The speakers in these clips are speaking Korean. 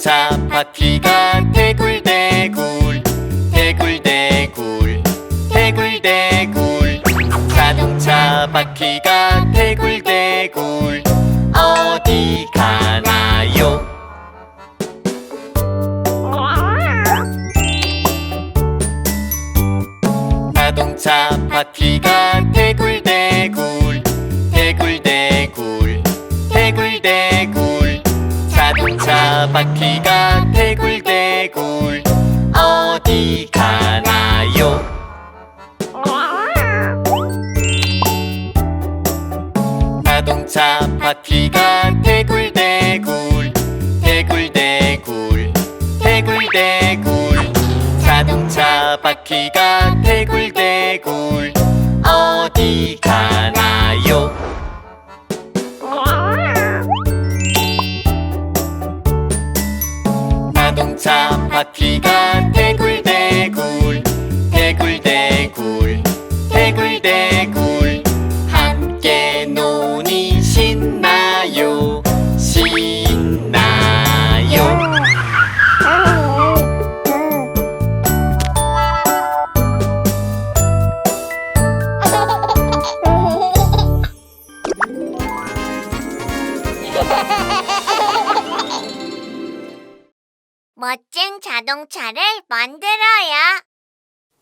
자 바퀴가 대굴대굴 대굴대굴 대굴대굴 자동차 바퀴가 대굴대굴 어디 가나요? 자동차 바퀴가 바퀴가 대굴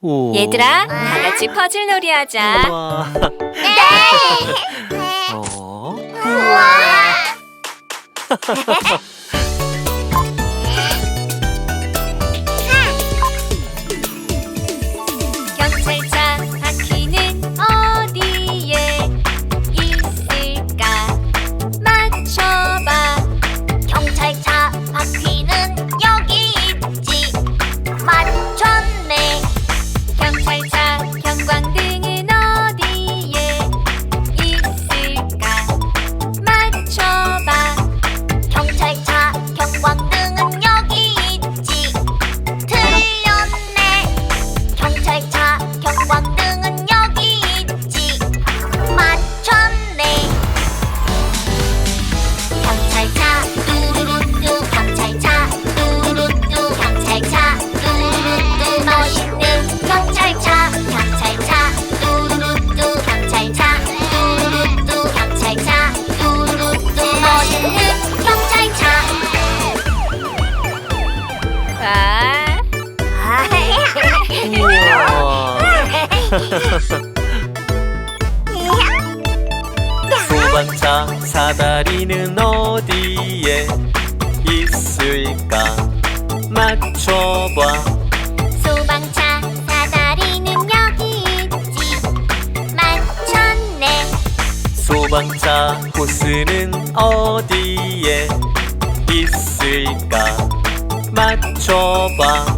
오. 얘들아, 다 같이 퍼즐 놀이 하자. 네. 네. 어. 우와. 번자 호수는 어디에 있을까? 맞춰봐.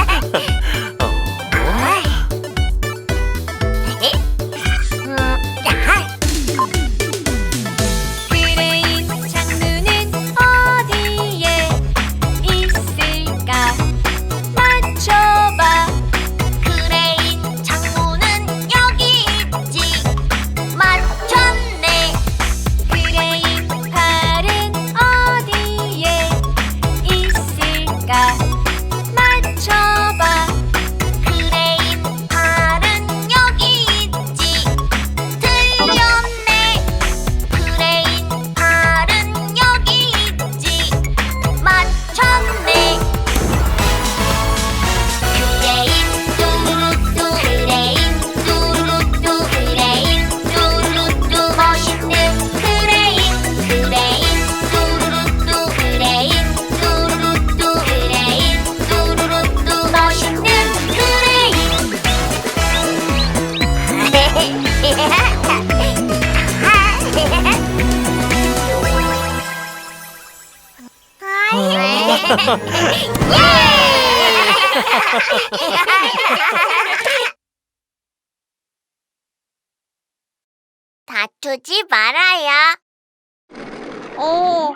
예! 다투지 말아요. 어.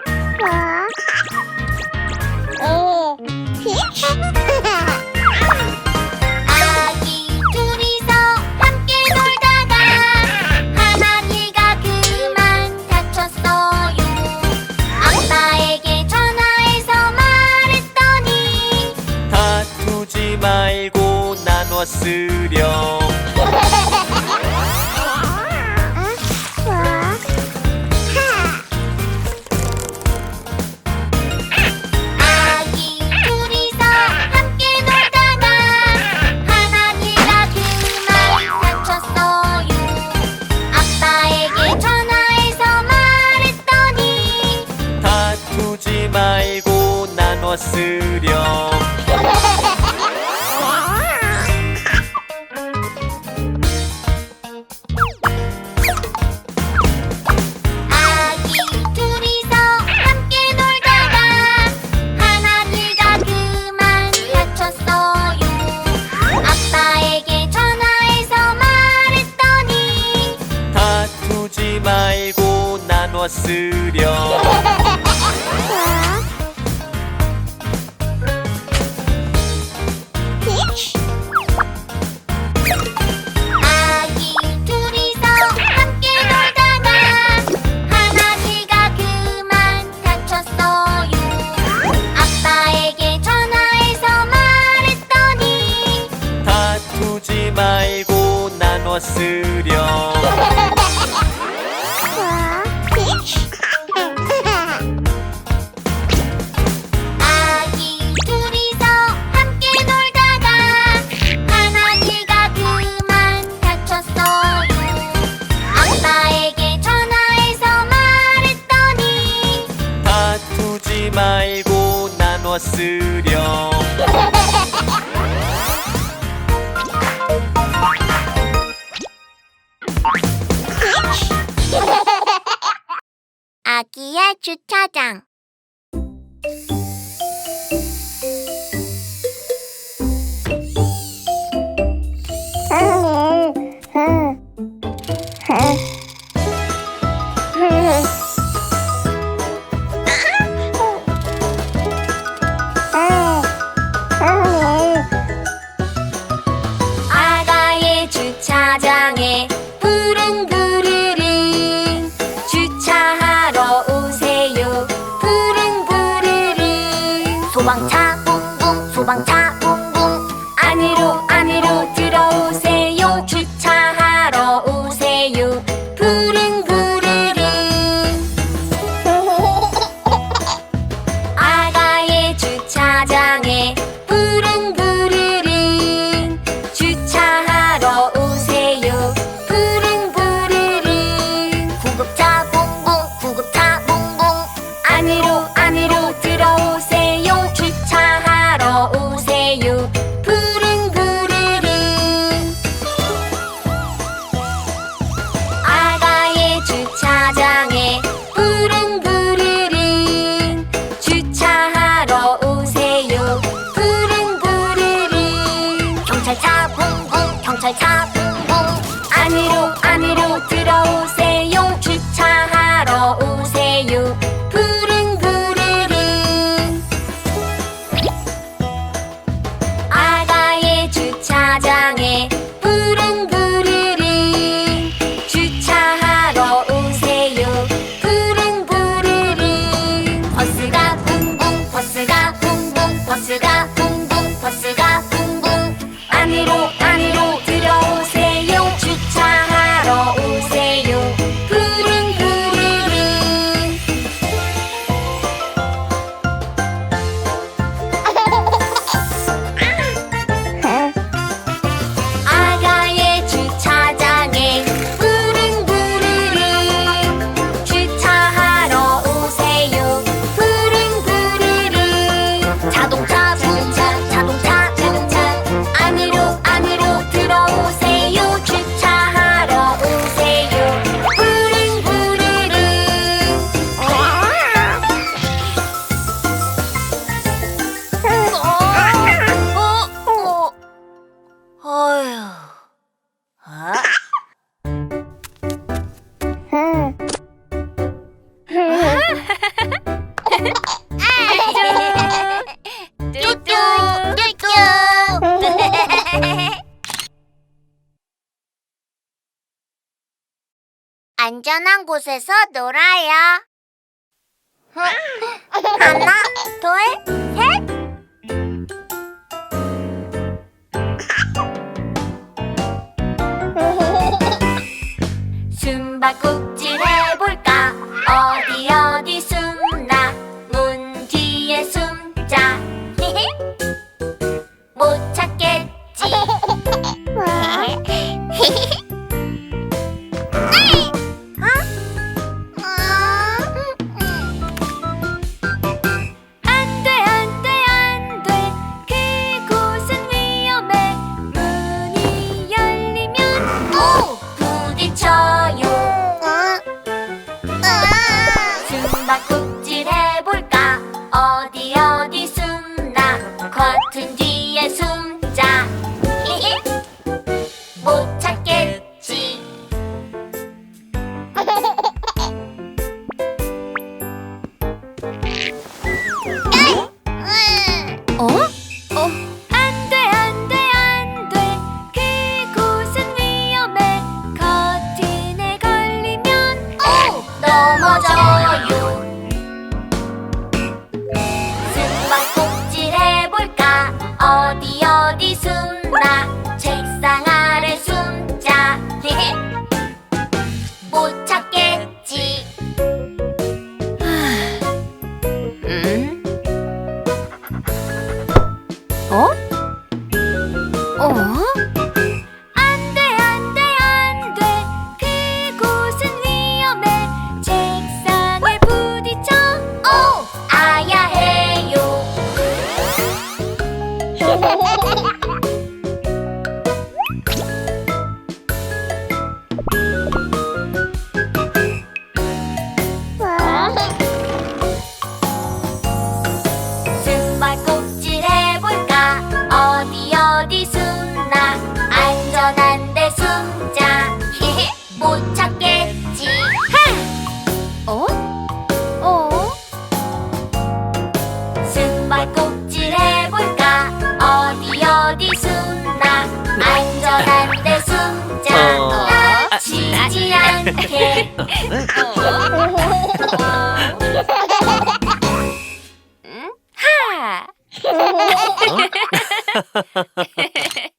아기의 주차장. 아가의 주차장. え 안전한 곳에서 놀아요. 어? 아, 아, 아, 하나, 나. 꼭지를 볼까? 어디 어디 숨나? 안전한 데 어. 숨자 아, 아, 다치지 않게. 어. 어? 하!